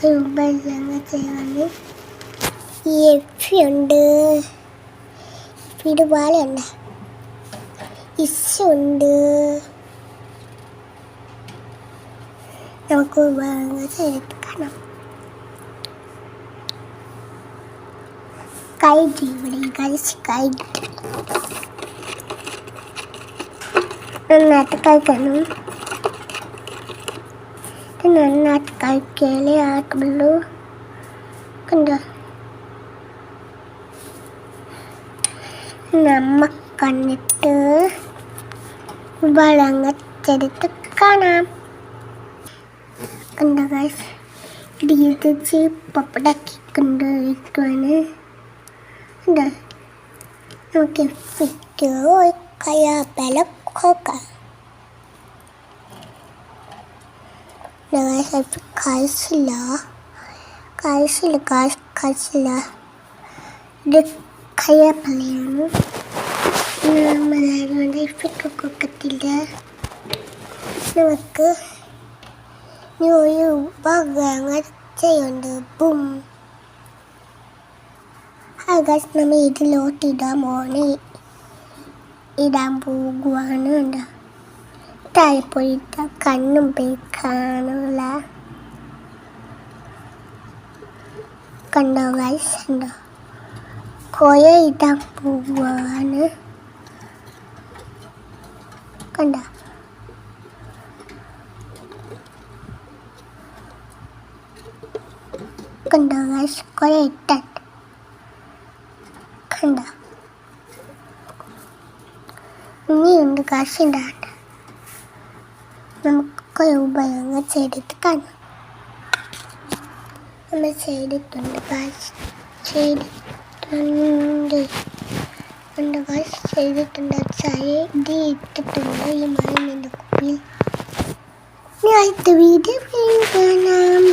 ചെയ്യാണ് ഈ എഫി ഉണ്ട് പിടുപാലുണ്ട് ഇശുണ്ട് നമുക്ക് കാണാം കൈറ്റ് ഇവിടെ കഴിച്ച് കൈറ്റ് നന്നായിട്ട് കഴിക്കണം ഇത് നന്നായിട്ട് കഴിക്കലേ ആക്കുള്ളൂ കണ്ടോ നമ്മ കണ്ടിട്ട് വളങ്ങച്ചെടുത്ത് കാണാം കണ്ടോ ഗൈസ് ഇത് ഇത് പപ്പടാക്കി കണ്ടോ നമുക്ക് ഫിറ്റ് കയ്യാപ്പല നോക്കാം കഴിച്ചില്ല കഴിച്ചില്ല കഴിച്ചില്ല ഇത് കയ്യാപ്പലയാണ് നമ്മളതുകൊണ്ട് ഇഫിക്കൊക്കെ ഒക്കത്തില്ല നമുക്ക് ഇനി ഒരു ഭാഗങ്ങൾ ചെയ്യുന്നുണ്ട് ബും. ആകാശ് നമ്മൾ ഇതിലോട്ട് ഇടാൻ പോണേ. ഇടാൻ പോകുവാണ് ഉണ്ട് താഴെപ്പോയിട്ട കണ്ണും പോയി കാണൂല കണ്ടോ ഗൈസ് ഉണ്ടോ കോയ ഇടാൻ പോവാണ്. കണ്ടോ? കണ്ടോ ഗൈസ് കോയ ഇട്ടാൻ. കണ്ട? ഇനിയുണ്ട് കാശുണ്ടാണ്ട് നമുക്ക് ഉപയോഗം ചെയ്തിട്ട് കാണാം. നമ്മൾ ചെയ്തിട്ടുണ്ട്. കാശ് ചെയ്തിട്ടുണ്ട്. ഉണ്ട് കാശ് ചെയ്തിട്ടുണ്ട്. ചായ ഇത് ഇട്ടിട്ടുണ്ട്. ഈ മരുന്നിന്റെ കുപ്പിയിൽ. ഇനി അടുത്ത വീഡിയോ കാണാം.